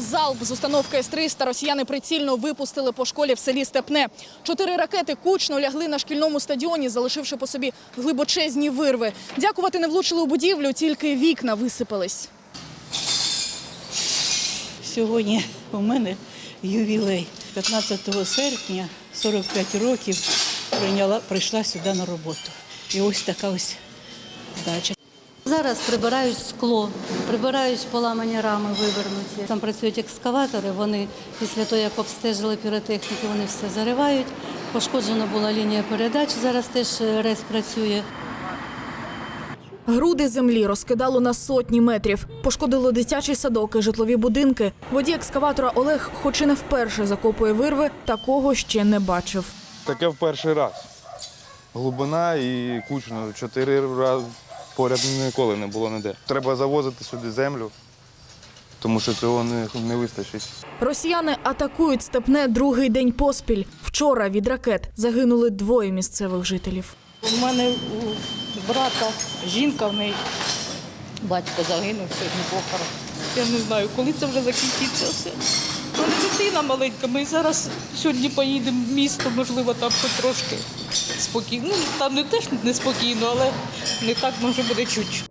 Залп з установки С-300 росіяни прицільно випустили по школі в селі Степне. Чотири ракети кучно лягли на шкільному стадіоні, залишивши по собі глибочезні вирви. Дякувати не влучили у будівлю, тільки вікна висипались. Сьогодні у мене ювілей. 15 серпня 45 років прийняла, прийшла сюди на роботу. І ось така ось дача. Зараз прибирають скло, прибирають поламані рами, вивернуті. Там працюють екскаватори. Вони після того, як обстежили піротехніки, вони все заривають. Пошкоджена була лінія передач. Зараз теж е, РЕС працює. Груди землі розкидало на сотні метрів. Пошкодило дитячий садок і житлові будинки. Водій екскаватора Олег, хоч і не вперше закопує вирви, такого ще не бачив. Таке в перший раз. Глибина і кучно. Чотири рази поряд ніколи не було ніде. Треба завозити сюди землю, тому що цього не, не вистачить. Росіяни атакують степне другий день поспіль. Вчора від ракет загинули двоє місцевих жителів. У мене у брата жінка в неї. Батько загинув сьогодні похорон. Я не знаю, коли це вже закінчиться У дитина маленька, ми зараз сьогодні поїдемо в місто, можливо, там хоч трошки спокійно. Ну, там не теж неспокійно, але не так може буде чуть.